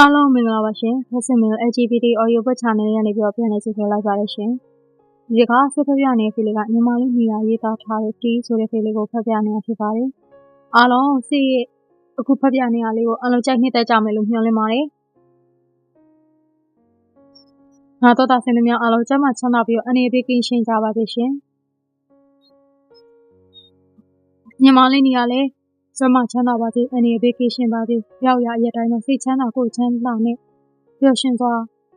အားလုံးမင်္ဂလာပါရှင်။ Fashion LGBT Audio Book Channel ရနေပြီးတော့ပြန်လည်ကြိုဆိုလိုက်ပါတယ်ရှင်။ဒီကဆက်ဖက်ပြနေတဲ့ဖေလေးကမြန်မာလေးနေရာရေးသားထားတဲ့တီးဆိုတဲ့ဖေလေးကိုဖက်ပြနေတာဖြစ်ပါတယ်။အားလုံးစီအခုဖက်ပြနေရလေးကိုအားလုံးကြိုက်နှစ်သက်ကြမယ်လို့မျှော်လင့်ပါတယ်။ငါတော့တာဆင်းသမျှအားလုံးကျမ်းမာချမ်းသာပြီးတော့အနေပေးကင်းရှင်းကြပါစေရှင်။မြန်မာလေးနေရာလေး ကျမချမ်းသာပါစေအနေဘေးကင်းရှင်းပါစေရောက်ရအရတိုင်းမှာစိတ်ချမ်းသာကိုယ်ချမ်းသာနဲ့ပျော်ရွှင်စွာ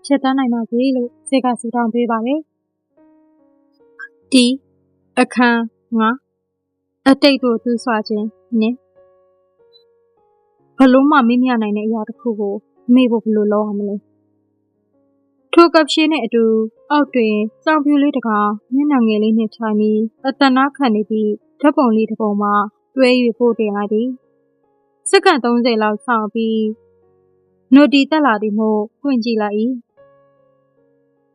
ဖြစ်တန်းနိုင်ပါစေလို့စိတ်ကဆုတောင်းပေးပါတယ်ဒီအခန်းငါအတိတ်ကိုသူဆွာခြင်းနင်းဘလို့မှမေ့မြနိုင်တဲ့အရာတစ်ခုကိုမေ့ဖို့ဘလို့လုပ်ရမလဲထိုကပ်ရှင်းနဲ့အတူအောက်တွင်စောင်ပြူလေးတကောင်မျက်နှာငယ်လေးနဲ့ထိုင်ပြီးအတနာခံနေပြီးဓာတ်ပုံလေးတစ်ပုံမှာ တွဲ၍ပို့တင်လိုက်သည်စက္ကန့်30လောက်ဆောင်ပြီးနိုတီတက်လာသည်မို့ဖွင့်ကြည့်လိုက်၏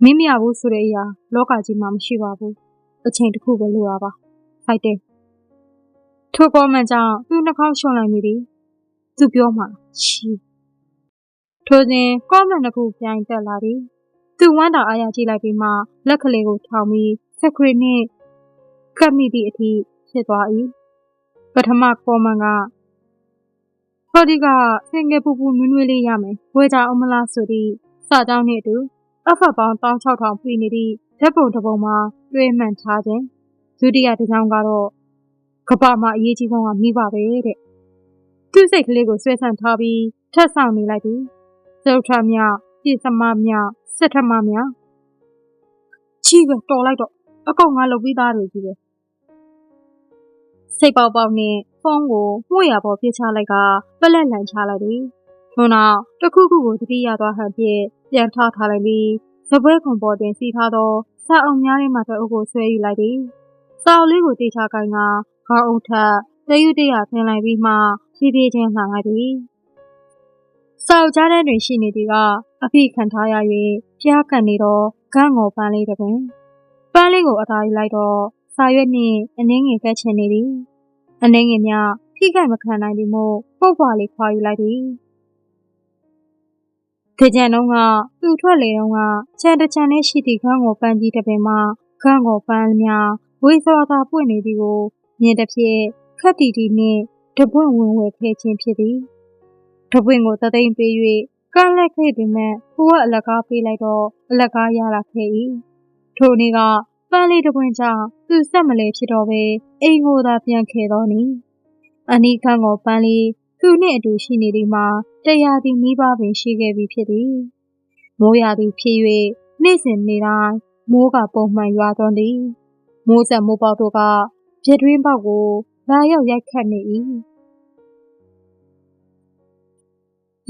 မင်းမရဘူးဆိုတဲ့အရာလောကကြီးမှာမရှိပါဘူးအချိန်တစ်ခုပဲလိုတာပါဖိုက်တယ်ထိုကောမန်ကြောင့်သူ့နှာခေါင်းရှုံလိုက်မိသည်သူပြောမှချီထိုစဉ်ကောမန်တစ်ခုပြိုင်တက်လာသည်သူဝမ်းတာအားရကြည့်လိုက်ပြီးမှလက်ကလေးကိုထောင်ပြီးစခရီနှင့်ကပ်မိသည့်အထိဖြစ်သွား၏ ပထမကောမန်ကဟောဒီကဆင်ငယ်ပူပူနွေးနွေးလေးရမယ်ဝဲကြအောင်မလားဆိုသည့်စာကြောင်းနှင့်အတူအဖက်ပေါင်း16000ပြည့်နေသည့်ဓာတ်ပုံတစ်ပုံမှာတွေ့မှန်ထားခြင်းဒုတိယတစ်ကြောင်းကတော့ကပ္ပမှာအရေးကြီးဆုံးကမိပါပဲတဲ့သူ့စိတ်ကလေးကိုဆွဲဆန့်ထားပြီးထပ်ဆောင်နေလိုက်သည်သုထမြပြည့်စမမြစစ်ထမမြချီပဲတော်လိုက်တော့အကောင်ငါလုပ်ပြီးသားတွေကြီးပဲ စိတ်ပေါက်ပေါက်နဲ့ဖုန်းကိုမှု့ရပေါ်ပြစ်ချလိုက်ကပလက်လန်ချလိုက်သည်။ထို့နောက်တခုခုကိုသတိရသွားဟန်ဖြင့်ပြန်ထားထားလိုက်ပြီးစပွဲခွန်ပေါ်တွင်စီထားသောစာအုပ်များထဲမှတအုပ်ကိုဆွဲယူလိုက်သည်။စာအုပ်လေးကိုတေချာကိုင်းကခေါင်းအုပ်ထက်တယူတရဖင်လိုက်ပြီးမှဖြည်းဖြည်းချင်းလှန်လိုက်သည်။စာအုပ်ကြားထဲတွင်ရှိနေသည်ကအဖိခံထားရ၍ဖျားကန်နေသောဂန့်ငေါ်ပန်းလေးတစ်ပင်ပန်းလေးကိုအသာယူလိုက်တော့ စာရွက်နှင့်အနှင်းငယ်ကတ်ချင်နေသည်အနှင်းငယ်များထိခိုက်မခံနိုင်သည်မို့ပုတ်ပွားလေးခွာယူလိုက်သည်ခေကြံတော့ကသူ့ထွက်လေတော့ကခြံတခြံနဲ့ရှိသည့်ခန်းကိုပန်းကြီးတစ်ပင်မှခန်းကိုပန်းများဝေစွာသာပွင့်နေသည်ကိုမြင်တစ်ဖြစ်ခက်တီတီနှင့်တပွင့်ဝင်ဝဲခဲခြင်းဖြစ်သည်တပွင့်ကိုတသိမ့်ပေး၍ကလက်ခဲ့ပေမဲ့ဟိုကအလကားပေးလိုက်တော့အလကားရလာခဲ့၏ထိုနေ့က ပန်းလေးတစ်ပွင့်ကြောင့်သူဆက်မလဲဖြစ်တော့ပဲအိမ်ကိုသာပြန်ခဲ့တော့နီအနီးခန်းကိုပန်းလေးသူနှင့်အတူရှိနေသည်မှာတရားသည်မိဘပင်ရှိခဲ့ပြီဖြစ်သည်မိုးရာသီဖြစ်၍နေ့စဉ်နေ့တိုင်းမိုးကပုံမှန်ရွာသွန်းသည်မိုးဆက်မိုးပေါက်တို့ကပြတွင်းပေါက်ကိုလာရောက်ရိုက်ခတ်နေ၏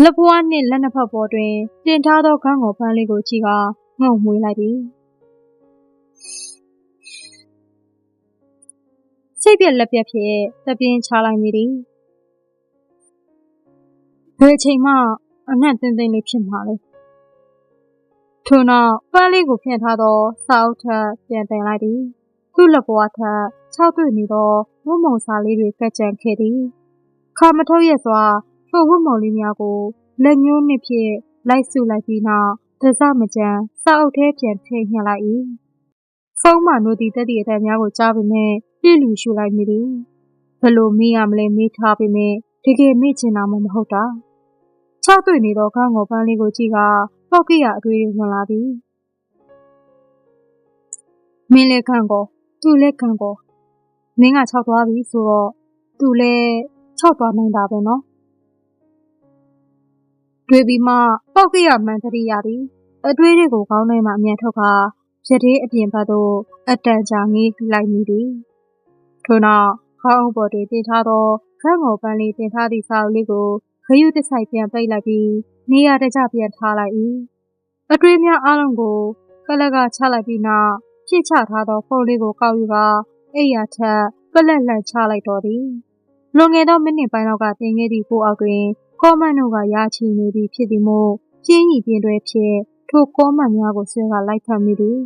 လက်ပွားနှင့်လက်နှစ်ဖက်ပေါ်တွင်တင်ထားသောခေါင်းကိုပန်းလေးကိုကြည့်ကငုံမွေးလိုက်သည် စိတ်ပြက်လက်ပြက်ဖြစ်သပြင်းချလိုက်မိသည်ဘယ်ချိန်မှအနက်တင်းတင်းလေးဖြစ်မှာလဲထို့နောက်ပန်းလေးကိုဖြန့်ထားသောစာအုပ်ထက်ပြန်တင်လိုက်သည်သူ့လက်ပွားထက်ခြောက်တွေ့နေသောဝတ်မုံစာလေးတွေကကြံခဲ့သည်ခါမထုတ်ရစွာထိုဝတ်မုံလေးများကိုလက်ညှိုးနှစ်ဖြင့်လိုက်စုလိုက်ပြီးနောက်ဒဇမကြံစာအုပ်ထဲပြန်ထည့်ညှက်လိုက်၏ဖုံးမှနိုတီတက်သည့်အတန်များကိုကြားပေမဲ့ ပြည့်လူရှူလိုက်မိသည်ဘလို့မေးရမလဲမေးထားပေမဲ့တကယ်မေ့ချင်တာမှမဟုတ်တာခြောက်တွေ့နေသောခေါင်းကိုပန်းလေးကိုကြည့်ကပောက်ကိရအသွေးတွေဝင်လာသည်မင်းလည်းခံကောသူလည်းခံကောမင်းကခြောက်သွားပြီဆိုတော့သူလည်းခြောက်သွားနိုင်တာပဲနော်တွေ့ပြီးမှပောက်ကိရမှန်တရိရသည်အတွေးတွေကိုကောင်းထဲမှအမြန်ထုတ်ခါရသေးအပြင်ဘက်သို့အတန်ကြာငေးလိုက်မိသည် ထို့နောက်ခေါင်းအုပ်ပေါ်တွင်တင်ထားသောခန့်ငေါ်ပန်းလေးတင်ထားသည့်စာအုပ်လေးကိုခရုတဆိုင်ပြန်ပိတ်လိုက်ပြီးနေရာတကျပြန်ထားလိုက်၏အတွေးများအလုံးကိုကလကချလိုက်ပြီးနောက်ပြစ်ချထားသောဖုန်းလေးကိုကောက်ယူကအိယာထက်ပလက်လက်ချလိုက်တော်သည်လွန်ခဲ့သောမိနစ်ပိုင်းလောက်ကတင်ခဲ့သည့်ပိုးအောက်တွင် ကောမန်တို့ကရာချီနေသည်ဖြစ်သည်မို့ပြင်းရီပြင်းတွဲဖြင့်ထိုကောမန်များကိုဆွဲကလိုက်ဖက်မိသည်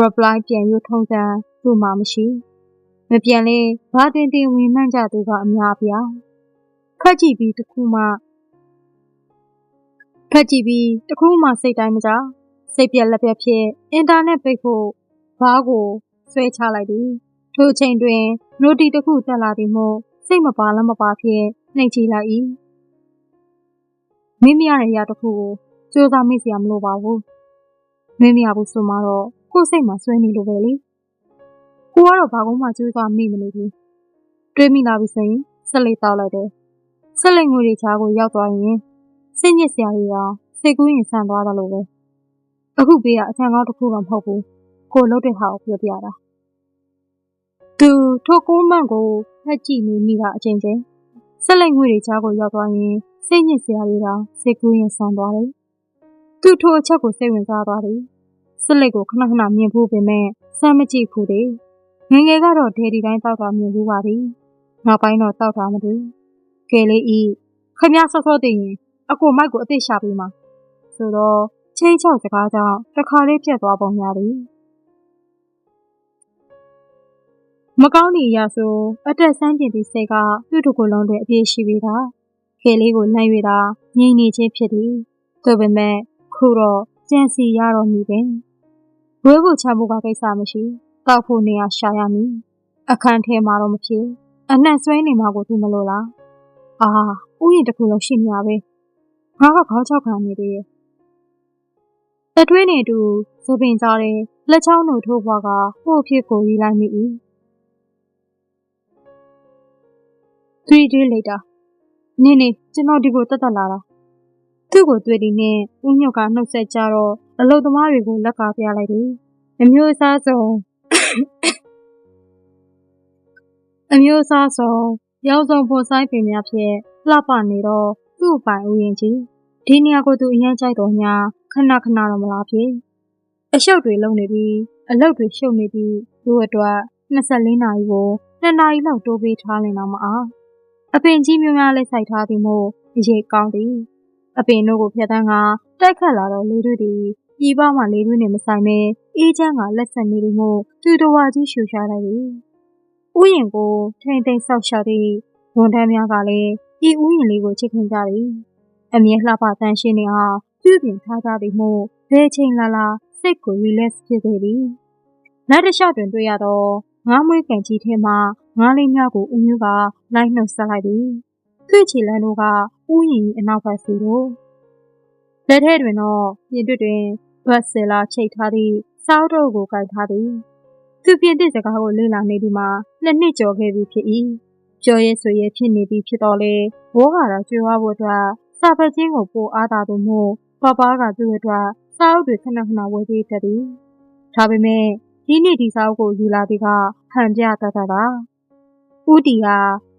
reply ပြန်ယူထုံးစံသူ့မှာမရှိ မပြန်လဲဘာတင်တင်ဝင်မှန်းကြသူကအများပြားခက်ကြည့်ပြီးတခုမှဖက်ကြည့်ပြီးတခုမှစိတ်တိုင်းမကြစိတ်ပြက်လက်ပြက်ဖြစ်အင်တာနက်ပိတ်ဖို့ဘားကိုဆွဲချလိုက်သည်ထိုအချိန်တွင်နိုတီတစ်ခုတက်လာသည်မို့စိတ်မပါလမပါဖြစ်နှိမ်ချလိုက်၏မိမရတဲ့ရတစ်ခုကိုစူးစမ်းမိစရာမလိုပါဘူးမိမရဘူးဆိုမှတော့ကိုယ်စိတ်မှာဆွဲနေလို့ပဲလေ ကိုကတော့ဘာကုန်းမှစူးစမ်းမိမနေဘူးတွေးမိလာပြီဆိုရင်ဆက်လက်တောက်လိုက်တယ်ဆက်လက်ငွေတွေချားကိုရောက်သွားရင်စိတ်ညစ်စရာတွေကစိတ်ကူးရင်ဆန်သွားတယ်လို့ပဲအခုပေးတာအချမ်းကောင်းတစ်ခုတော့မဟုတ်ဘူးကိုလှုပ်တဲ့ဟာကိုပြောပြတာသူထိုကိုမန့်ကိုဖက်ကြည့်နေမိတာအချင်းချင်းဆက်လက်ငွေတွေချားကိုရောက်သွားရင်စိတ်ညစ်စရာတွေကစိတ်ကူးရင်ဆန်သွားတယ်သူထိုအချက်ကိုစိတ်ဝင်စားသွားတယ်ဆက်လက်ကိုခဏခဏမြင်ဖို့ပင်မဲ့စမ်းမကြည့်ဘူးတဲ့ ငငယ်ကတော့ဒေဒီတိုင်းတောက်တာမြင်ဘူးပါပြီနောက်ပိုင်းတော့တောက်တာမတွေ့ကဲလေးဤခမဆော့ဆော့တည်ရင်အကိုမိုက်ကိုအသိရှာပေးမှာဆိုတော့ချင်းချောက်စကားကြောင့်တခါလေးပြတ်သွားပုံရတယ်မကောင်းနေရဆိုအတက်ဆန်းကျင်သည့်စိတ်ကသူ့တို့ကိုယ်လုံးတွင်အပြည့်ရှိပြီးတာခေလေးကိုနှိုက်ရတာငြိမ်နေခြင်းဖြစ်သည်သို့ပေမဲ့ခုတော့ကြံစီရတော့မည်ပင်ဝဲဖို့ချဖို့ကကိစ္စမရှိတော က်ဖို့နေရာရှာရမည်အခန်းထဲမှာတော့မဖြစ်အနှံ့ဆွဲနေမှာကိုသူမလို့လားအာဥယျာဉ်တစ်ခုလုံးရှိနေရပဲငါကခေါင်းချောက်ခံနေသေးရဲ့အထွေးနေတူသပင်ကြားတဲ့လက်ချောင်းတို့ထိုးဘွားကဟို့ဖြစ်ကိုရီလိုက်မိ၏3 day later နေနေကျွန်တော်ဒီကိုတက်တက်လာတာသူ့ကိုတွေ့ပြီးနဲ့ဦးညွတ်ကနှုတ်ဆက်ကြတော့အလုတ်သမားတွေကိုလက်ကားပြလိုက်တယ်အမျိုးအစားစုံ အမျိုးအစားစုံရောက်စုံဖို့ဆိုင်ပင်များဖြင့်လှပနေတော့သူ့ပိုင်ဦးရင်ကြီးဒီနေရာကိုသူအရင်ကြိုက်တော်ညာခဏခဏတော့မလားဖြစ်အရှုပ်တွေလုံနေပြီးအလုတ်တွေရှုပ်နေပြီးသူ့အတွက်24နာရီကို2နာရီလောက်တိုးပေးထားလင်တော့မအားအပင်ကြီးမျိုးများလေးစိုက်ထားသည်မို့အရေးကောင်းသည်အပင်တို့ကိုဖျက်တမ်းကတိုက်ခတ်လာတော့လေးတို့သည် ပြည်ပမှလေးတို့နဲ့မဆိုင်ပဲအေးချမ်းကလက်ဆက်နေသည်မို့သူတော်ဝါကြီးရှူရှားလိုက်သည်ဥယျင်ကိုထိမ့်သိမ့်ဆောက်ရှာသည့်ဝန်ထမ်းများကလည်းဒီဥယျင်လေးကိုချစ်ခင်ကြသည်အမြဲလှပတန်ရှင်းနေအောင်ပြုပြင်ထားကြသည်မို့ဘယ်ချိန်လာလာစိတ်ကို relax ဖြစ်စေသည်လက်တလျှောက်တွင်တွေ့ရသောငါးမွေးကန်ကြီးထဲမှငါးလေးများကိုဦးမျိုးကလိုက်နှုတ်ဆက်လိုက်သည်တွေ့ချီလန်းတို့ကဥယျင်အနောက်ဘက်စီတို့လက်ထဲတွင်တော့ပြင်တွတွင် ဘတ်ဆယ်လာချိတ်ထားသည့်စောက်တို့ကိုကိုက်ထားသည်သူပြင်သည့်စကားကိုလေ့လာနေသည်မှာနှစ်နှစ်ကျော်ခဲ့ပြီဖြစ်၏ပြောရဲဆိုရဲဖြစ်နေပြီဖြစ်တော့လေဘိုးကတော့ကျွေးဝဖို့အတွက်စာဖတ်ခြင်းကိုပိုအားသာသူမို့ဘဘကသူ့အတွက်စာအုပ်တွေခဏခဏဝယ်ပေးတတ်သည်ဒါပေမဲ့ဒီနေ့ဒီစာအုပ်ကိုယူလာပြီးကဟန်ပြတတ်တာဦးတီက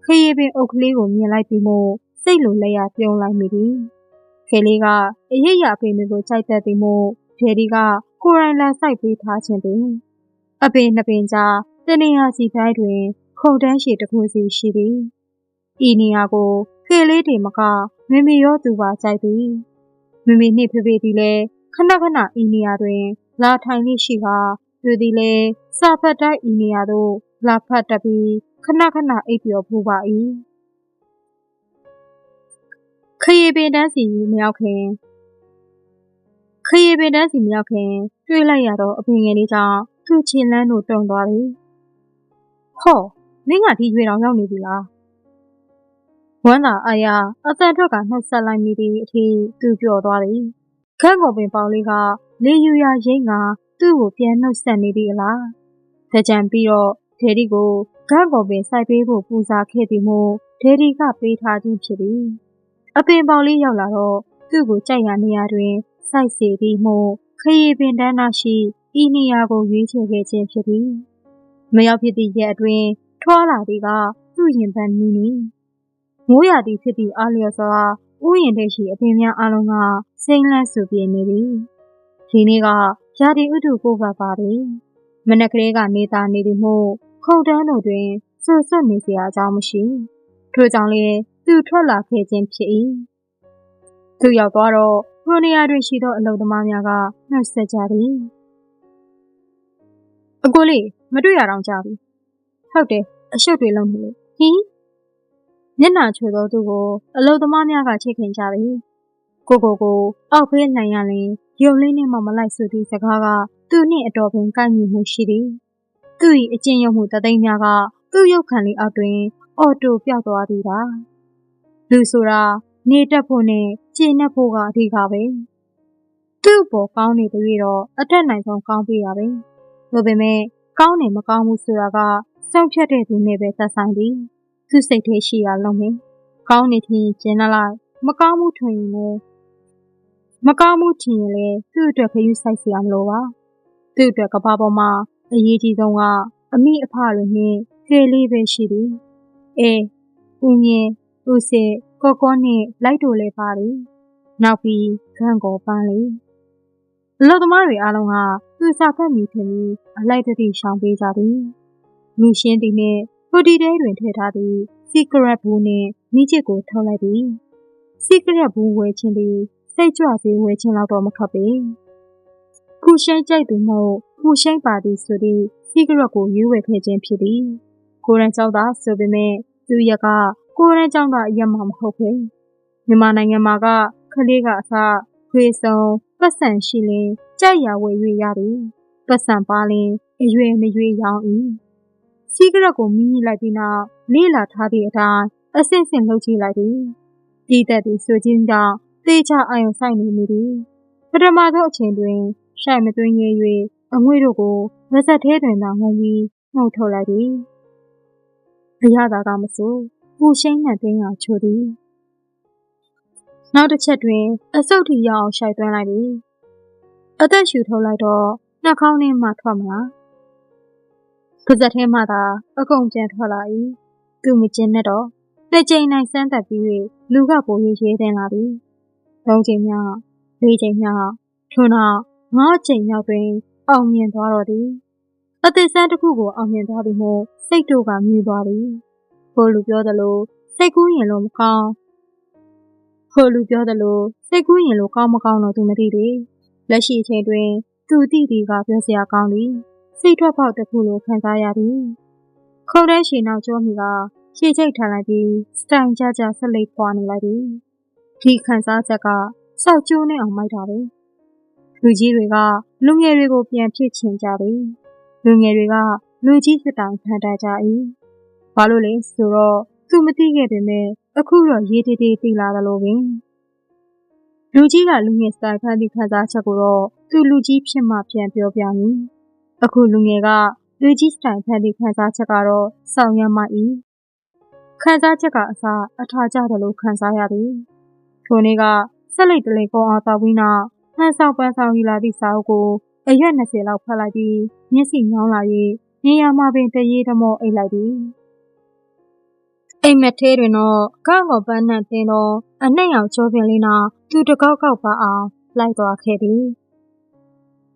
ခရီးပင်အုပ်ကလေးကိုမြင်လိုက်ပြီးမို့စိတ်လိုလက်ရပြုံးလိုက်မိသည်ခေလေးကအရေးရပင်တွေကိုကြိုက်တတ်သည်မို့ ဂျယ်ဒီကကိုရိုင်းလာစိုက်ပေးထားခြင်းပင်အပင်နှစ်ပင်ကြားတနေရာစီတိုင်းတွင်ခုံတန်းရှိတစ်ခုစီရှိသည်ဤနေရာကိုခေလေးတွေမကမမေရောသူပါကြိုက်သည်မမေနှင့်ဖေဖေသည်လည်းခဏခဏဤနေရာတွင် လာထိုင်လိရှိကသူသည်လည်းစာဖတ်တိုင်းဤနေရာသို့လာဖတ်တတ်ပြီးခဏခဏအိပ်ပျော်ဖူးပါ၏ခရီးပင်တန်းစီမရောက်ခင် ခရီးပင်တန်းစီမရောက်ခင်တွေ့လိုက်ရတော့အပင်ငယ်လေးကြောင့်သူ့ခြေလန်းတို့တုံသွားတယ်။ဟောမင်းကဒီရွေတော်ရောက်နေပြီလား။ဝမ်းသာအာရအတန်ထွက်ကနှုတ်ဆက်လိုက်မိသည့်အထိသူပြောသွားတယ်။ခန့်ကုန်ပင်ပေါင်လေးကလေယူရရိတ်ငါသူ့ကိုပြန်နှုတ်ဆက်နေပြီလား။တကြံပြီးတော့ဒေဒီကိုဂန့်ကုန်ပင်စိုက်ပေးဖို့ပူဇာခဲ့သည်မို့ဒေဒီကပေးထားခြင်းဖြစ်သည်။အပင်ပေါင်လေးရောက်လာတော့သူ့ကိုကြိုက်ရနေရတွင် စိုက်စီသည်မို့ခရီးပင်တန်းနာရှိဤနေရာကိုရွေးချယ်ခဲ့ခြင်းဖြစ်သည်။မရောက်ဖြစ်သည့်ရက်အတွင်းထွာလာသည်ကသူ့ရင်ပန်းနီးနီးမိုးရာသီဖြစ်သည့်အားလျော်စွာဥယျာဉ်ထဲရှိအပင်များအလုံးကစိမ့်လန့်ဆူပြေနေသည်ဒီနေ့ကရာသီဥတုကိုပါပါသည်မနက်ကလေးကနေသားနေသည်မို့ခုံတန်းတို့တွင်ဆွဆွနေစရာအကြောင်းမရှိထို့ကြောင့်လည်းသူထွက်လာခဲ့ခြင်းဖြစ်၏သူရောက်သွားတော့ ခရိုနီယာတွင်ရှိသော အလုံသမားများက နှုတ်ဆက်ကြသည် အကိုလေး မတွေ့ရတော့ကြပြီ ဟုတ်တယ် အရှုပ်တွေလုံးနေလေဟင်းမျက်နှာချွေသောသူကို အလုသမားများက ချိတ်ခင်ကြပြီကိုကိုကို အောက်ဖေးနိုင်ရရင် ရုပ်လေးနဲ့မှ မလိုက်ဆိုသည့်စကားက သူနှင့်အတော်ပင် ကိုက်ညီမှုရှိသည် သူ၏အကျင့်ရုံမှု တသိမ်းများက သူ့ရုပ်ခံလေးအောက်တွင် အော်တိုပြောက်သွားသည်ပါလူဆိုတာ နေတက်ဖို့နဲ့ကျင့်တတ်ဖို့ကအဓိကပဲသူ့ပေါ်ကောင်းနေသေးတော့အထက်နိုင်ဆုံးကောင်းပြရပဲဒါပေမဲ့ကောင်းနေမကောင်းဘူးဆိုတာကစောင့်ဖြတ်တဲ့သူနဲ့ပဲသက်ဆိုင်သည်သူစိတ်ထဲရှိရလုံးမယ်ကောင်းနေခြင်းကျင်လိုက်မကောင်းမှုထွင်ရင်လည်းမကောင်းမှုထင်ရင်လည်းသူ့အတွက်ခရူးဆိုင်စရာမလိုပါသူ့အတွက်ကဘာပေါ်မှာအရေးကြီးဆုံးကအမိအဖတွေနဲ့ကလေးပဲရှိသည်အဲဦးမြင့်ဦးစစ် ကောကောနဲ့လိုက်တို့လည်းပါတယ်နောက်ပြီးခန့်ကိုပန်းလေအလောသမားတွေအားလုံးကသူစာဖတ်မိထင်ပြီးအလိုက်တတိရှောင်ပေးကြသည်လူရှင်းသည်နဲ့ဟိုဒီတဲတွင်ထည့်ထားသည့် secret ဘူးနှင့်မိချစ်ကိုထုတ်လိုက်သည် secret ဘူးဝယ်ခြင်းသည်စိတ်ကြွစေဝယ်ခြင်းလောက်တော့မခတ်ပေဖူရှိုင်းကြိုက်သူမို့ဖူရှိုင်းပါသည်ဆိုသည့် secret ကိုရွေးဝယ်ခဲ့ခြင်းဖြစ်သည်ကိုရန်ကျောက်သာဆိုပေမဲ့သူရက ကိုရန်ကျောက်သာအရက်မှမဟုတ်ပဲမြန်မာနိုင်ငံမှာကကလေးကအစခွေစုံပတ်စံရှိလင်ကြိုက်ရဝယ်၍ရသည်ပတ်စံပါလင်အရွယ်မရွေရောင်း၏စီးကရက်ကိုမိမိလိုက်ပြီးနောက်လေးလာထားသည့်အတိုင်းအဆင့်ဆင့်လှုပ်ကြည့်လိုက်သည်ဒီသက်သည်ဆိုခြင်းကြောင့်သေချာအာရုံစိုက်နေမိသည်ပထမဆုံးအချိန်တွင်ရှိုက်မသွင်းရ၍အငွေ့တို့ကိုမဆက်သေးတွင်သာငုံပြီးနှုတ်ထုတ်လိုက်သည်အရသာကမဆို ပူရှိန်နှံသိမ်းအောင်ချိုသည်နောက်တစ်ချက်တွင် အဆုတ်ထီရအောင်ရှိုက်သွင်းလိုက်သည်အသက်ရှူထုတ်လိုက်တော့နှာခေါင်းထဲမှထွက်မလားပါဇက်ထဲမှသာအကုန်ပြန်ထွက်လာ၏သူမကျင်နဲ့တော့တစ်ချိန်နိုင်စမ်းသက်ပြီး၍လူကပိုရေးရဲတင်လာသည်သုံးချိန်မြောက်လေးချိန်မြောက်ထို့နောက်ငါးချိန်မြောက်တွင် အောင်မြင်သွားတော့သည်အသက်ဆန်းတစ်ခုကိုအောင်မြင်သွားသည်မို့စိတ်တို့ကမြည်သွားသည် ဘို့လူပြောသလိုစိတ်ကူးရင်လို့မကောင်းဟိုလူပြောသလိုစိတ်ကူးရင်လို့ကောင်းမကောင်းတော့သူမသိသေးလက်ရှိအချိန်တွင် သူသိသည်ကပြောစရာကောင်းသည်စိတ်ထွက်ပေါက်တစ်ခုလိုခံစားရသည်ခုံတဲ့ရှည်နောက်ကျောမိကရှည်ချိတ်ထားလိုက်ပြီးစတိုင်ကြကြဆက်လက်ပွားနေလိုက်သည်ဒီခံစားချက်ကစောက်ကျိုးနေအောင်မိုက်တာပဲလူကြီးတွေကလူငယ်တွေကိုပြန်ဖြစ်ချင်ကြတယ်လူငယ်တွေကလူကြီးစတိုင်ခံတတ်ကြ၏ ဘာလို့လဲဆိုတော့သူမသိခဲ့ပေမဲ့အခုတော့ရေးတေးတေးသိလာတယ်လို့ပင်လူကြီးကလူငယ်စတိုင်ဖန်ပြီးခံစားချက်ကိုတော့သူလူကြီးဖြစ်မှပြန်ပြောပြမည်အခုလူငယ်ကလူကြီးစတိုင်ဖန်ပြီးခံစားချက်ကတော့စောင့်ရမှ၏ခံစားချက်ကအစားအထာကျတယ်လို့ခံစားရသည်ထိုနေ့ကဆက်လက်တလိကုံအောင်တောက်ပြီးနောက်ဟန်ဆောင်ပန်းဆောင်ယူလာသည့်စာအုပ်ကိုအရွက်20လောက်ဖတ်လိုက်ပြီးမျက်စိညောင်းလာ၍နေရာမှာပင်တရေတမောအိတ်လိုက်သည် အိမ်မက်သေးတွင်တော့ကောက်ကောပန်းနဲ့တင်းတော့အနှိမ်အောင်ကြောပင်လေးနာသူတကောက်ကောက်ပါအောင်လိုက်သွားခဲ့သည်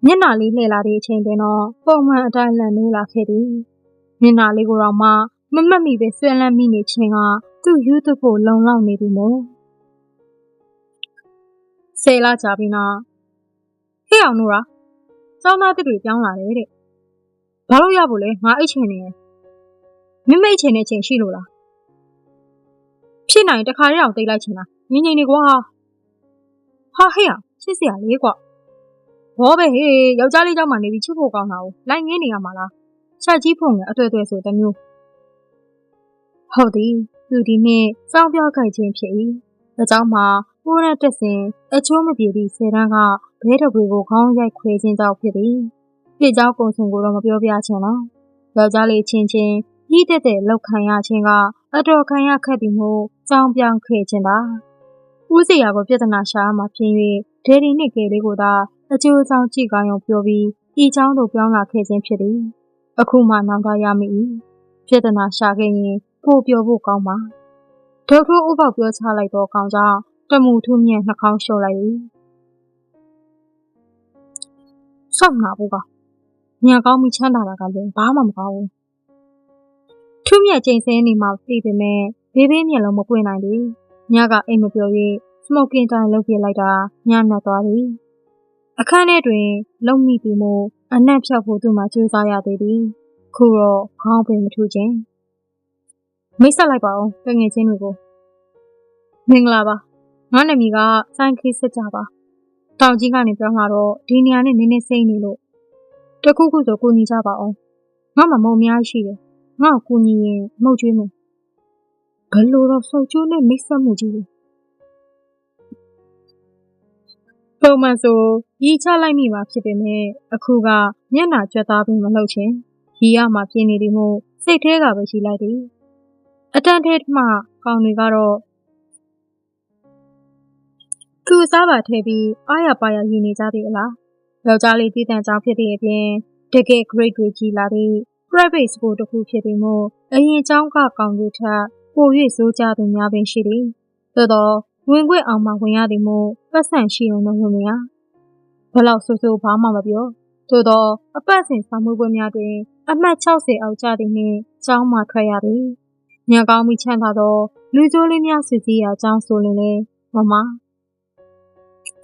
မျက်နှာလေးလှည့်လာသည့်အချိန်တွင်တော့ပုံမှန်အတိုင်းလန့်နေလာခဲ့သည်မျက်နှာလေးကိုတော့မှမမတ်မိပဲဆွဲလန်းမိနေခြင်းကသူ့ယူသွဖို့လုံလောက်နေပြီမို့ဆယ်လကြာပြီနော်ဟေ့အောင်တို့ရာစောင်းသားတွေပြောင်းလာတယ်တဲ့ဘာလို့ရဖို့လဲငါအိတ်ချင်နေမိမိတ်ချင်တဲ့ချိန်ရှိလို့လား ရှင်းနိုင်တခါတည်းအောင်သိလိုက်ချင်တာငင်းငိမ့်နေကွာဟာဟဲ့ချစ်စရာလေးကွာဘောပဲဟေးယောက်ျားလေးကြောင့်မှနေပြီးချစ်ဖို့ကောင်းတာကိုလိုက်ငင်းနေရမှာလားချက်ကြီးဖုန်ကအတွေ့အတွေ့ဆိုတမျိုးဟုတ်သည်သူဒီနှင့်စောင်းပြောခိုင်ခြင်းဖြစ်၏ဒါကြောင့်မှပိုးရက်တက်စဉ်အချိုးမပြေသည့်ဆယ်တန်းကဘဲတပွေကိုခေါင်းရိုက်ခွဲခြင်းကြောင့်ဖြစ်သည်ဖြစ်ကြောင်းကုန်စင်ကိုတော့မပြောပြချင်တော့ယောက်ျားလေးချင်းချင်း ကြီးတက်တဲ့လောက်ခံရခြင်းကအတော်ခံရခက်သည်မို့ကြောင်းပြောင်းခဲ့ခြင်းပါဦးစီယာကိုပြဿနာရှာမှဖြစ်၍ဒေဒီနှင့်ကယ်လေးကိုသာအကျိုးအကြောင်းကြည့်ကောင်းရုံပြောပြီးဤချောင်းသို့ပြောင်းလာခဲ့ခြင်းဖြစ်သည်အခုမှနောင်တရမိ၏ပြဿနာရှာခဲ့ရင်ပို့ပြောဖို့ကောင်းပါဒေါက်တာဥပောက်ပြောချလိုက်တော့ကောင်းကြောင့်တမူထုမြက်နှာခေါင်းလျှော်လိုက်၏စောင့်နာဖို့ကညံကောင်းပြီးချမ်းသာတာကလည်းဘာမှမကောင်းဘူး ထုမြက်ချိန်ဆဲနေမှသိပေမဲ့ဘေးဘေးမျက်လုံးမပွင့်နိုင်ဘူးညကအိမ်မပြော၍စမိုကင်တိုင်းလုပ်ပြလိုက်တာညနှက်သွားသည်အခန်းထဲတွင်လုံမိပြီးမို့အနက်ဖြောက်ဖို့သူမှကြိုးစားရသေးသည်ခုတော့ခေါင်းပင်မထူခြင်းမိတ်ဆက်လိုက်ပါဦးတငယ်ချင်းတွေကိုမင်္ဂလာပါငငါနာမည်ကစိုင်းခေးစစ်ကြပါတောင်ကြီးကနေပြောလာတော့ဒီနေရာနဲ့နင်းနေစိမ့်နေလို့တခုခုဆိုကိုညီကြပါအောင်ငါမှမုံများရှိတယ် ငါ့ကိုညီရင်မှုတ်ကျွေးမယ်ဘလို့တော့ဆုတ်ကျွေးနဲ့မိတ်ဆက်မှုကြီးလေပုံမှန်ဆိုရီချလိုက်မိမှာဖြစ်ပေမဲ့အခုကမျက်နှာကြွက်သားပြီးမလှုပ်ချင်ရီရမှာပြင်းနေတယ်မို့စိတ်แท้ကပဲရှိလိုက်တယ်အတန်ထဲမှကောင်တွေကတော့သူ့စားပါထဲပြီးအားရပါရရည်နေကြသေးလားယောက်ျားလေးတည်တံ့ကြောင်းဖြစ်တဲ့အပြင်တကယ် grade တွေကြီးလာတဲ့ private school တစ်ခုဖြစ်ပြီးမို့အရင်ကျောင်းကကောင်တွေထက်ပို၍စိုးကြသူများပင်ရှိသည်သို့တော့ဝင်ခွင့်အောင်မှဝင်ရသည်မို့ပတ်စံရှိအောင်တော့ဝင်မရဘလောက်ဆူဆူဘာမှမပြောသို့တော့အပတ်စဉ်စာမှုပွဲများတွင် အမှတ်60အောက်ကျသည်နှင့်ကျောင်းမှထွက်ရသည်ညကောင်းမိချမ်းသာသောလူကျိုးလေးများစစ်စည်းရာကျောင်းဆိုရင်လည်းမမ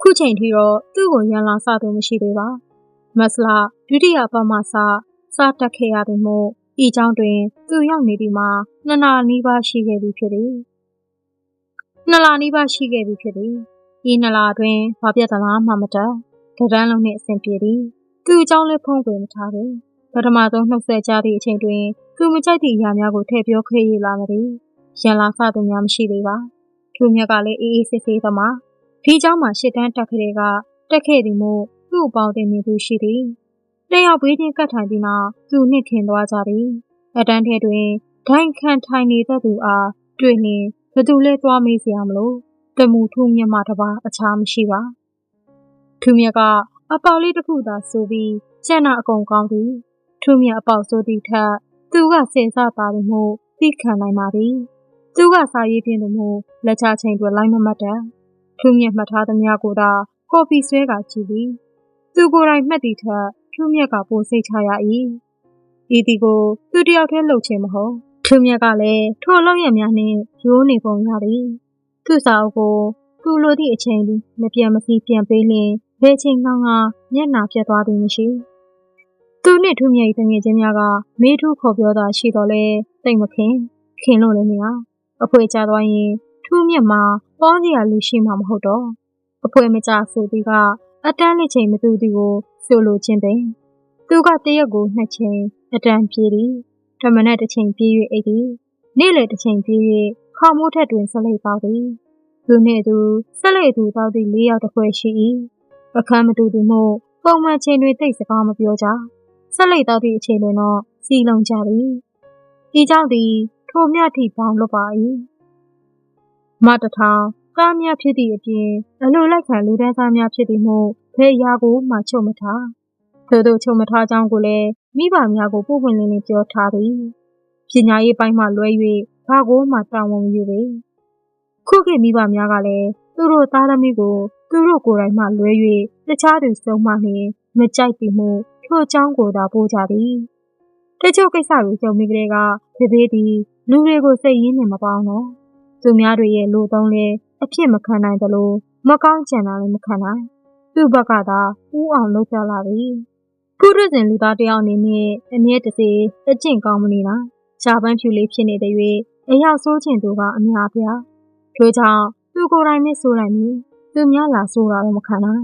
ခုချိန်ထိတော့သူ့ကိုရန်လာစသူမရှိသေးပါမဆလာဒုတိယပတ်မှစ စတက်ခဲ့ရသည်မို့ဤကျောင်းတွင် သူရောက်နေသည်မှာနှစ်နာနီးပါးရှိခဲ့ပြီဖြစ်သည်နှစ်လနီးပါးရှိခဲ့ပြီဖြစ်သည်ဤနှစ်လအတွင်းဘာပြဿနာမှမတက်ကဒန်းလုံးနှင့်အဆင်ပြေသည်သူအကြောင်းလည်းဖုံးကွယ်မထားဘူးပထမဆုံးနှုတ်ဆက်ကြသည့်အချိန်တွင်သူမကြိုက်သည့်အရာများကိုထည့်ပြောခဲ့ရလာမသည်ရန်လာစသူများမရှိသေးပါသူမြတ်ကလည်းအေးအေးဆေးဆေးသမားဒီเจ้าမှာရှစ်တန်းတက်ခဲ့ကတက်ခဲ့သည်မို့သူ့အပေါင်းတင်မြင်သူရှိသည် နှစ်ယောက်ဘေးချင်းကတ်ထိုင်ပြီးနောက်သူနှင့်ခင်သွားကြသည်အတန်းထဲတွင်ဒိုင်ခံထိုင်နေတတ်သူအားတွေ့လျင်ဘသူလဲသွားမေးစရာမလိုတမှုထူးမြတ်မှတပါအခြားမရှိပါထူးမြတ်ကအပေါလေးတစ်ခုသာဆိုပြီးကျန်တာအကုန်ကောင်းသည်ထူးမြတ်အပေါဆိုသည့်ထက်သူကစင်စားတာသည်မို့သိခံနိုင်ပါသည်သူကစာရေးပြင်းသည်မို့လက်ချချိန်တွေလိုက်မမှတ်တတ်ထူးမြတ်မှတ်ထားသမျှကိုသာကော်ဖီဆွဲကကြည့်သည်သူကိုယ်တိုင်မှတ်သည့်ထက် ထူးမြတ်ကပိုစိတ်ချရ၏ဤသည်ကိုသူတယောက်တည်းလှုပ်ခြင်းမဟုတ်ထူးမြတ်ကလည်းထိုအလောက်ရများနှင့်ရိုးနေပုံရသည်သူ့စာအုပ်ကိုသူလိုသည့်အချိန်သည်မပြတ်မစီပြန်ပေးလျင်ဘယ်ချိန်မှငါမျက်နာပြတ်သွားသည်မရှိသူနှင့်ထူးမြတ်၏တငယ်ချင်းများကမေးထူးခေါ်ပြောတာရှိတော့လဲတိတ်မခင်ခင်လို့လည်းမရအဖွေကြသွားရင်ထူးမြတ်မှာပေါင်းစရာလူရှိမှာမဟုတ်တော့အဖွေမကြဆိုသည်က အတန်းလေးချိန်မတူသည်ကိုဆိုလိုခြင်းပင်သူကတရက်ကိုနှစ်ချိန်အတန်းပြေးသည်ဓမ္မနဲ့တစ်ချိန်ပြေး၍အိတ်သည်နေ့လေတစ်ချိန်ပြေး၍ခေါမိုးထက်တွင်ဆက်လက်ပေါသည်သူနှင့်သူဆက်လက်သူတောက်သည့်၄ယောက်တစ်ခွဲရှိ၏အခမ်းမတူသည်မို့ပုံမှန်ချိန်တွင်တိတ်စကားမပြောကြဆက်လက်တောက်သည့်အချိန်တွင်တော့စီလုံးကြသည်ဤကြောင့်သည်ထိုမြထိပေါင်းလွတ်ပါ၏မတထောင် ကားများဖြစ်သည့်အပြင်အလိုလိုက်ခံလူဒန်းစားများဖြစ်သည်မို့ဘယ်ရာကိုမှချုပ်မထားထို့သောချုပ်မထားကြောင်းကိုလည်းမိဘများကိုပို့ပွင့်လင်းလင်းပြောထားသည်ပညာရေးပိုင်းမှလွဲ၍ဘာကိုမှတာဝန်မယူပေခုခေတ်မိဘများကလည်းသူတို့သားသမီးကိုသူတို့ကိုယ်တိုင်မှလွဲ၍တခြားသူစုံမှနှင့်မကြိုက်ပြီးမှုထိုအကြောင်းကိုသာပို့ကြသည်တချို့ကိစ္စတွေကြုံမိကလေးကဖေဖေးသည်လူတွေကိုစိတ်ရင်းနဲ့မပေါင်းတော့သူများတွေရဲ့လူသုံးလဲ အဖြစ်မခံနိုင်သလိုမကောင်းကြံတာလည်းမခံနိုင်သူ့ဘက်ကသာဥအောင်လုပ်ပြလာပြီခုရစဉ်လူသားတယောက်အနေနဲ့အမြဲတစေအကျင့်ကောင်းမနေတာရှားပန်းဖြူလေးဖြစ်နေတဲ့၍အရောက်ဆိုးချင်သူကအများပြားထို့ကြောင့်သူကိုယ်တိုင်နဲ့ဆိုလိုက်ပြီးသူများလာဆိုတာတော့မခံနိုင်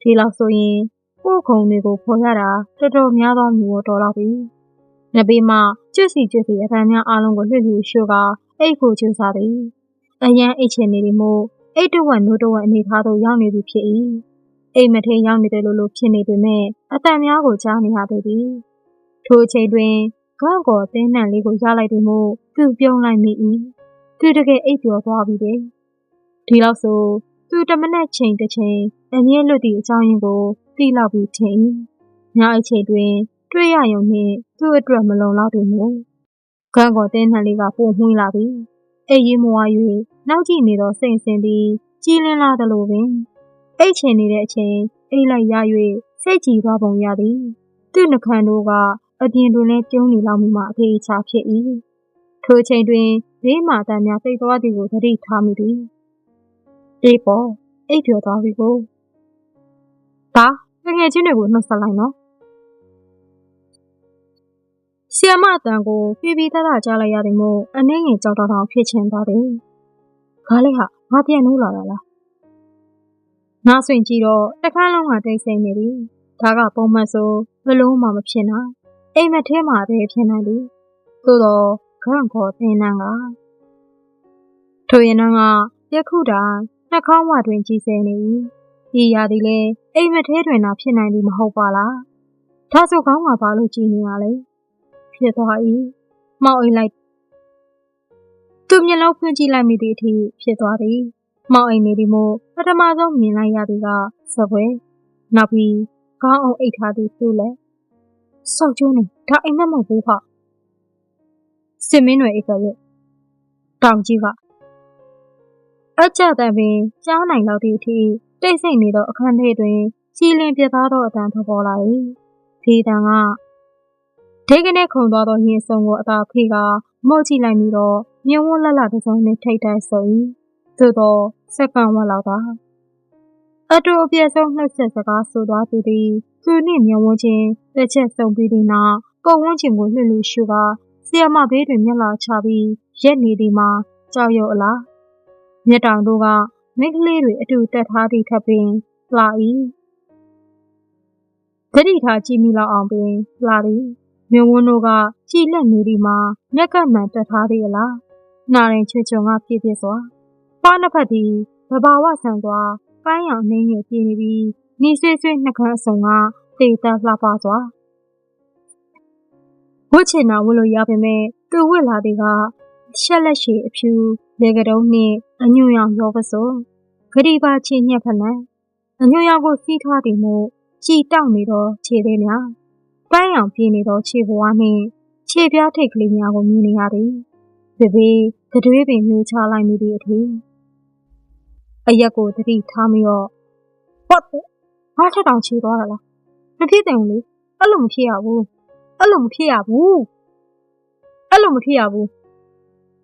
ဒီလောက်ဆိုရင်ကိုယ်ခုံတွေကိုဖော်ရတာတော်တော်များသောမျိုးတော်တော့ပြီ။နဘေးမှာကျွတ်စီကျွတ်စီအတန်းများအားလုံးကိုလွှတ်လွှတ်ရှိုးကအိတ်ကိုကျူစားသည်။ အရန်အိတ်ချင်နေပြီမို့အိတ်တဝက်နိုးတဝက်အနေထားသို့ရောက်နေပြီဖြစ်၏။အိတ်မထင်းရောက်နေတယ်လို့လို့ဖြစ်နေပေမဲ့အတန်များကိုကြားနေရသေးသည်။ထိုအချိန်တွင်ဂေါကောတင်းနှံလေးကိုရလိုက်သည်မို့သူပြုံးလိုက်မိ၏။သူတကယ်အိပ်ပျော်သွားပြီတဲ့။ဒီလောက်ဆိုသူတမနက်ချိန်တစ်ချိန်အမြဲလွတ်သည့်အကြောင်းရင်းကိုသိလောက်ပြီးထင်၏။ညအချိန်တွင် တွေ့ရရုံနှင့်သူ့အတွက်မလုံလောက်သည်မို့ဂန်းကောတင်းနှံလေးကပိုမှွေးလာပြီ။ အိပ်ရေးမဝါ၍နောက်ကြည့်နေသောစိတ်ဆင်းသည်ကြီးလင်းလာသလိုပင်အိတ်ချင်နေတဲ့အချိန်အိတ်လိုက်ရ၍စိတ်ကြည်သွားပုံရသည်။သူ့နှခမ်းတို့ကအပြင်တွင်လည်းကျုံနေလောက်မှအဖေးချဖြစ်၏။ထိုချိန်တွင်ဘေးမာတန်များသိသွားသည်ကိုသတိထားမိသည်။အေးပေါ်အိတ်ပြောသွားပြီကိုဒါတငယ်ချင်းတွေကိုနှုတ်ဆက်လိုက်နော် ဆီယမအတန်ကိုပြပြသားသားကြားလိုက်ရသည်မို့အနှင်းငယ်ကြောက်တော့ဖြစ်ချင်သွားတယ်။ဘာလဲဟာငါပြန်လို့လာတာလားနားဆွင့်ကြည့်တော့တခန်းလုံးကတိတ်ဆိတ်နေပြီဒါကပုံမှန်ဆိုဘလို့မှမဖြစ်နိုင်အိမ်မထဲမှာပဲဖြစ်နိုင်ပြီသို့တော့ခန့်ခေါ်တင်နန်းကထိုရင်နန်းကယခုတိုင်နှာခေါင်းဝတွင်ကြီးစဲနေ၏ဒီရာသည်လေအိမ်မထဲတွင်သာဖြစ်နိုင်သည်မဟုတ်ပါလားဒါဆိုကောင်းမှာဘာလို့ကြည်နေရလဲ ဖြစ်သွား၏မောက်အိတ်လိုက်သူမျက်လုံးဖွင့်ကြည့်လိုက်မိသည့်အထိဖြစ်သွားသည်မောက်အိတ်နေသည်မို့ပထမဆုံးမြင်လိုက်ရသည်ကစပွဲနောက်ပြီးခေါင်းအောင်အိတ်ထားသည်သူ့လည်းစောက်ကျိုးနေဒါအိမ်မက်မဟုတ်ဘူးဟာစင်မင်းတွေအိတ်ကရဲ့တောင်ကြီးကအကြတဲ့ပင်ကြားနိုင်လောက်သည့်အထိတိတ်ဆိတ်နေသောအခန်းထဲတွင်ကြည်လင်ပြတ်သားသောအတန်ထွက်ပေါ်လာ၏ဒီတန်က ဒိတ်ကနေခုန်သွားသောရင်စုံကိုအသာဖေးကမော့ကြည့်လိုက်ပြီးတော့မြဝန်းလက်လက်တစ်စုံနဲ့ထိတ်တိုက်ဆို၏သို့သောစက္ကန့်ဝက်လောက်သာအတူအပြည့်ဆုံးနှုတ်ဆက်စကားဆိုသွားသူသည်သူနှင့်မြဝန်းချင်းတစ်ချက်ဆုံပြီးတဲ့နောက်ပုံဝန်းကျင်ကိုလှစ်လို့ရှုကာဆီယမဘေးတွင်မျက်လာချပြီးရက်နေသည်မှာကြောက်ရွံ့အလားမြက်တောင်တို့ကမိန်းကလေးတွေအတူတက်ထားသည့်ထပ်ပင်လှ၏တတိထားကြည့်မိလောက်အောင်ပင်လှသည် မြဝန်းတို့ကကြည်လက်နေသည်မှာမျက်ကမှန်တက်ထားသည်အလားနာရင်ချွချွန်ကပြည့်ပြည့်စွာပါနှစ်ဖက်သည်ဘဘာဝဆန်စွာပန်းရောင်နှင်းငယ်ပြင်းနေပြီးနေဆွေးဆွေးနှကန်းအစုံကတေတလှပစွာဝတ်ချင်တာဝတ်လို့ရပါမယ်သူဝတ်လာသည်ကရှက်လက်ရှိအဖြူလေကတုံးနှင့်အညွန့်ရောင်ရောပစိုးဂရီပါချီညက်ဖလန်အညွန့်ရောင်ကိုစီးထားသည်မို့ကြည်တောက်နေသောခြေသေးများ ပန်းရောင်ပြင်းနေသောခြေဘဝနှင့်ခြေပြားထိတ်ကလေးများကိုမြင်နေရသည်ဘေဘေကတွေးပင်မျိုးချလိုက်မိသည့်အထိအရက်ကိုတတိထားမိတော့ပတ်ဘာထက်တောင်ခြေသွားတာလားမဖြစ်တယ်လေအဲ့လိုမဖြစ်ရဘူးအဲ့လိုမဖြစ်ရဘူးအဲ့လိုမဖြစ်ရဘူး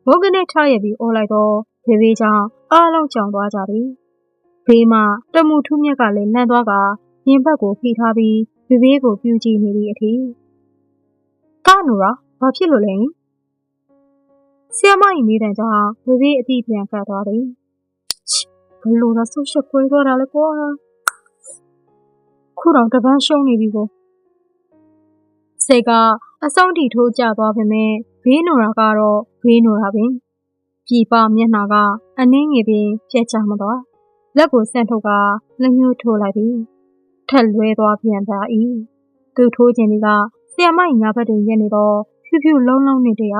ဘုံကနေထားရပြီးအော်လိုက်တော့ဘေဘေကြောင့်အားလုံးကြောင်သွားကြပြီဘေးမှာတမှုထူးမြက်ကလည်းလန့်သွားကရင်ဘက်ကိုဖိထားပြီး ဘေဘေကိုပြူကြည့်နေသည့်အထိကနိုရာဘာဖြစ်လို့လဲဆီယမကြီးမိတဲ့ကြောင့်ဘေဘေအတိပြန်ကတ်သွားတယ်ဘလို့လဲဆုရှက်ခွေးသွားတာလဲကွာခုတော့တပန်းရှုံးနေပြီကိုစိတ်ကအဆုံးထိထိုးကျသွားပေမဲ့ဘေးနိုရာကတော့ဘေးနိုရာပင်ပြည်ပမျက်နှာကအနှင်းငယ်ပင်ပြက်ချမသွားလက်ကိုဆန့်ထုတ်ကလက်ညှိုးထိုးလိုက်သည် ထက်လွဲသွားပြန်ပါ၏သူထိုးခြင်းကဆီယမိုက်ညာဘက်တွင်ရက်နေတော့ဖြူဖြူလုံးလုံးနဲ့တည်း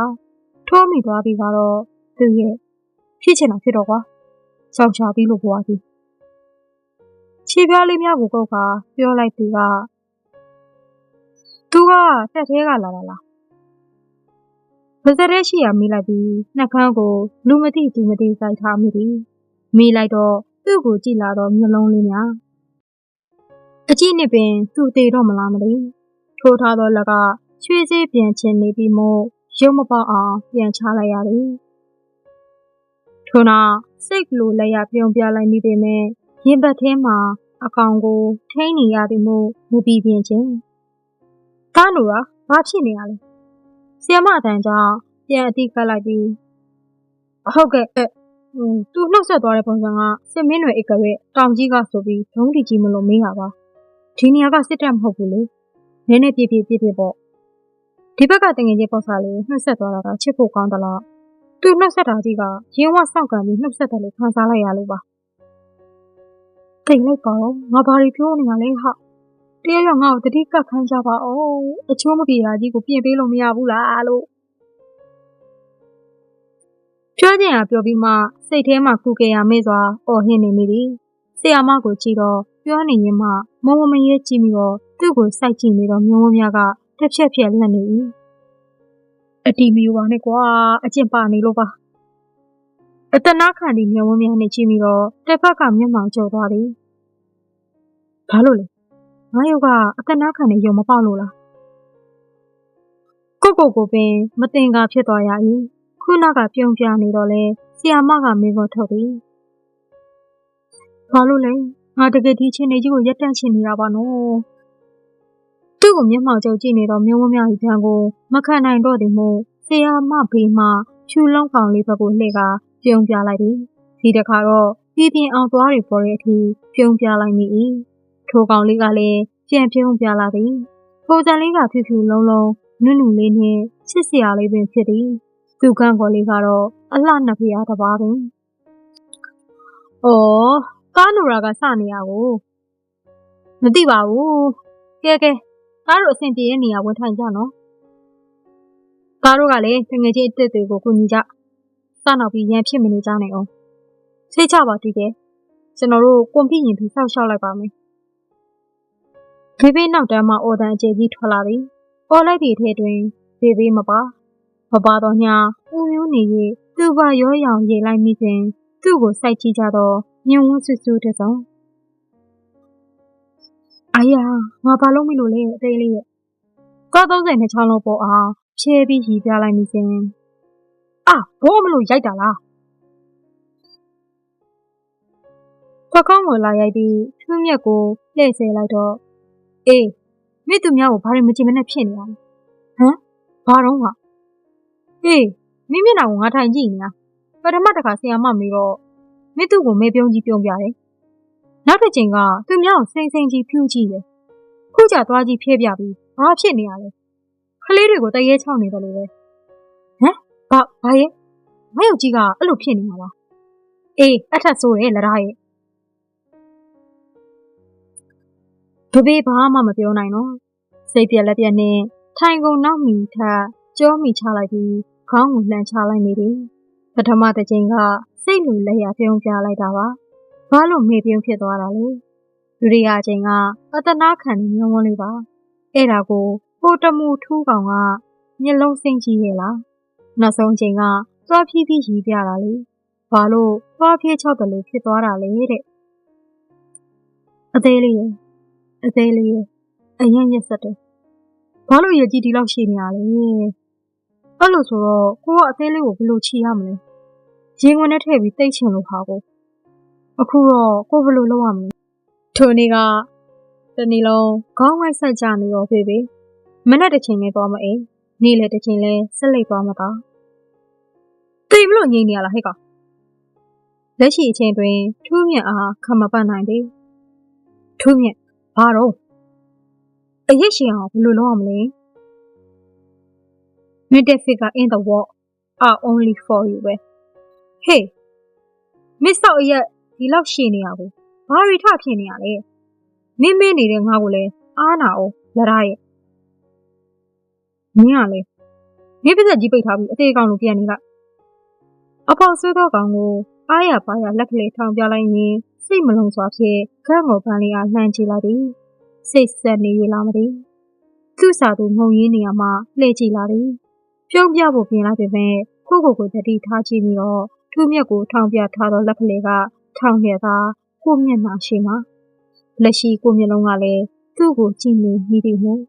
ထိုးမိသွားပြီးတော့သူရဲ့ဖြစ်ချင်တာဖြစ်တော့ကွာကြောက်ချပြီးလို့ဘွားကြီးခြေပြားလေးများကိုကုတ်ကပြောလိုက်သူကသူကတက်သေးကလာလာလားပါဇရက်ရှိရမိလိုက်ပြီးနှက်ခမ်းကိုလူမသိသူမသိစိုက်ထားမိသည်မိလိုက်တော့သူ့ကိုကြည့်လာတော့မျက်လုံးလေးများ အကြည့်နှစ်ပင်သူ့သေးတော့မလားမသိထိုးထားသောလက်ကရွှေစေးပြန်ချင်နေပြီးမို့ရုပ်မပေါအောင်ပြန်ချလိုက်ရသည်ထို့နောက်စိတ်လိုလက်ရပြုံပြလိုက်မိပေမဲ့ရင်ဘတ်ထဲမှာအကောင်ကိုထိန်းနေရသည်မို့မပြီးပြင်းခြင်းကားလိုကဘာဖြစ်နေရလဲဆီယမအတန်ကြောင့်ပြန်အတိကတ်လိုက်ပြီးဟုတ်ကဲ့ဟိုသူနှုတ်ဆက်သွားတဲ့ပုံစံကစစ်မင်းတွေအိတ်ကရဲ့တောင်ကြီးကဆိုပြီးဒုံးတီကြီးမလို့မေးတာပါ ဒီနေရာကစစ်တပ်မဟုတ်ဘူးလေနည်းနည်းပြည့်ပြည့်ပြည့်ပြည့်ပေါ့ဒီဘက်ကတငယ်ချင်းပေါ့စားလေးနှုတ်ဆက်သွားတာကချစ်ဖို့ကောင်းသလားသူနှုတ်ဆက်တာကြီးကရင်ဝဆောက်ကံပြီးနှုတ်ဆက်တယ်လို့ခံစားလိုက်ရလို့ပါတိတ်လိုက်ပါတော့ငါဘာတွေပြောနေရလဲဟာတရားရငါ့ကိုတတိကတ်ခန်းကြပါအောင်အချိုးမပြေတာကြီးကိုပြင်ပေးလို့မရဘူးလားလို့ပြောချင်တာပြောပြီးမှစိတ်ထဲမှာကူကေရမေ့စွာအော်ဟစ်နေမိသည်ဆရာမကိုကြည့်တော့ ပြောနေရင်မှမမမရဲကြည့်ပြီးတော့ သူ့ကိုစိုက်ကြည့်နေတော့မျိုးမများကတစ်ဖြက်ဖြက်လက်နေ၏အတီမီပါနဲ့ကွာ အကျင့်ပါနေလို့ပါအတနာခံဒီမျိုးမများနဲ့ကြည့်ပြီးတော့တစ်ဖက်ကမျက်မှောင်ကျော်သွားသည်ဘာလို့လဲငါယောကအတနာခံနေရုံမပေါက်လို့လားကိုကိုကိုပင်မတင်ကားဖြစ်သွားရ၏ခုနကပြုံးပြနေတော့လဲဆီယာမကမင်းကိုထုတ်သည်ဘာလို့လဲ ငါတကယ်ဒီချင်းနေကြီးကိုရက်တန့်ချင်နေတာပါနော်သူ့ကိုမျက်မှောက်ကျုပ်ကြည့်နေတော့မျိုးမများကြီးတန်းကိုမခံနိုင်တော့သည်မို့ဆီယာမဘေးမှဖြူလုံးကောင်လေးဘက်ကိုလှည့်ကပြုံးပြလိုက်သည်ဒီတခါတော့ပြင်းပြင်းအောင်သွားတွေပေါ်တဲ့အထိပြုံးပြလိုက်မိ၏ထိုကောင်လေးကလည်းပြန်ပြုံးပြလာသည်ပုံစံလေးကဖြူဖြူလုံးလုံးနုနုလေးနဲ့ချစ်စရာလေးပင်ဖြစ်သည်သူကန်းကော်လေးကတော့အလှနှစ်ဖျားတစ်ပါးပင်။အော် ကားနိုရာကစနေရကိုမသိပါဘူး။ကဲကဲကားတို့အဆင်ပြေတဲ့နေရာဝင်ထိုင်ကြနော်။ကားတို့ကလည်းတငယ်ချင်းအစ်စ်တွေကိုကူညီကြ။စနောက်ပြီးရန်ဖြစ်မနေကြနိုင်အောင်။စိတ်ချပါတည်တယ်။ကျွန်တော်တို့ကွန်ပြရင်ပြီးစောက်ရှောက်လိုက်ပါမယ်။ဘေဘေးနောက်တန်းမှာအော်တန်အခြေကြီးထွက်လာသည်။အော်လိုက်သည့်ထဲတွင်ဘေဘေးမပါ။မပါတော့ညာဦးမျိုးနေ၍သူ့ဘာရောရောင်ရေလိုက်မိစဉ်သူ့ကိုစိုက်ကြည့်ကြတော့ ညင်ဝန်းဆွဆူတဲ့ဆုံးအာယာငါဘာလို့မလို့လဲအသေးလေးရဲ့ကား30နဲ့6လုံးပေါ်အောင်ဖြဲပြီးရီပြလိုက်မိစဉ်အာဘောမလို့ရိုက်တာလားပကောင်းကိုလာရိုက်ပြီးသူ့မြက်ကိုလှည့်ဆဲလိုက်တော့အေးမိသူများကိုဘာတွေမကြည့်မနဲ့ဖြစ်နေရလဲဟမ်ဘာတော့ဟာအေးမိမျက်နှာကိုငါထိုင်ကြည့်နေတာပထမတစ်ခါဆီယာမမေတော့ မိသူ့ကိုမေပြုံးကြီးပြုံးပြတယ်နောက်တစ်ချိန်ကသူများကိုစိမ့်စိမ့်ကြီးဖြူးကြည့်တယ်ခုကြသွားကြီးဖျဲပြပြီးဘာဖြစ်နေရလဲကလေးတွေကိုတရေချောင်းနေတယ်လို့ပဲဟမ်ဘာဘာရဲ့မယောက်ကြီးကအဲ့လိုဖြစ်နေမှာပါအေးအထက်ဆိုးတယ်လရားရဲ့ဘဘေးဘာမှမပြောနိုင်တော့စိတ်ပြက်လက်ပြက်နဲ့ထိုင်ကုန်နောက်မီထကြောမိချလိုက်ပြီးခေါင်းကိုလှန်ချလိုက်နေတယ်ပထမတစ်ချိန်က စိတ်လူလက်ရပြုံးပြလိုက်တာပါဘာလို့မေ့ပြုံးဖြစ်သွားတာလဲဒုတိယအချိန်ကအတနာခံနေညဝန်းလေးပါအဲ့ဒါကိုပိုတမူထူးကောင်ကမျက်လုံးစိမ့်ကြည့်ရဲ့လားနောက်ဆုံးအချိန်ကသွားဖြည်းဖြည်းရီးပြတာလေဘာလို့သွားဖြည်းချောက်တယ်လို့ဖြစ်သွားတာလဲတဲ့အသေးလေးရဲ့အသေးလေးရဲ့အရင်ရက်ဆက်တယ်ဘာလို့ရကြီးဒီလောက်ရှိနေရလဲအဲ့လိုဆိုတော့ကိုကအသေးလေးကိုဘယ်လိုချီရမလဲ ရေငွေနဲ့ထည့်ပြီးတိတ်ချင်လို့ဟာကိုအခုတော့ကိုဘယ်လိုလုပ်ရမလဲထိုနေ့ကတနေ့လုံးခေါင်းဝိုက်ဆက်ကြနေရောဖေဖေမနေ့တစ်ချိန်လေးသွားမအိမ်နေ့လည်းတစ်ချိန်လဲဆက်လိုက်သွားမှာပါတိမ်မလို့ငြိမ်နေရလားဟဲ့ကောင်လက်ရှိအချိန်တွင်ထူးမြတ်အားခမပတ်နိုင်တယ်ထူးမြတ်ဘာတော့အရက်ရှင်အောင်ဘယ်လိုလုပ်ရမလဲ Middle figure in the wall are only for you ပဲ Hey မစ်ဆောက်အရက်ဒီလောက်ရှည်နေရဘူးဘာရီထဖြစ်နေရလဲမင်းမင်းနေတဲ့ငါ့ကိုလည်းအားနာအောင်ရရရဲ့မင်းကလေမင်းပါဇက်ကြီးပိတ်ထားပြီးအသေးကောင်လိုပြန်နေလိုက်အဖော်ဆွေးသောကောင်ကိုအားရပါရလက်ကလေးထောင်ပြလိုက်ရင်စိတ်မလုံစွာဖြင့်ခန့်ကိုပန်းလေးအားလှမ်းကြည့်လိုက်သည်စိတ်ဆက်နေရလားမသိသူ့စာသူငုံရင်းနေရမှလှည့်ကြည့်လာသည်ပြုံးပြဖို့ပြင်လိုက်ပေမဲ့ကိုကိုကိုတတိထားကြည့်ပြီးတော့ ထူးမြက်ကိုထောင်ပြထားသောလက်ကလေးကထောင်ခဲ့သာကိုမျက်နှာရှိမှာလက်ရှိကိုမျက်လုံးကလည်းသူ့ကိုကြည့်နေမိသည်မို့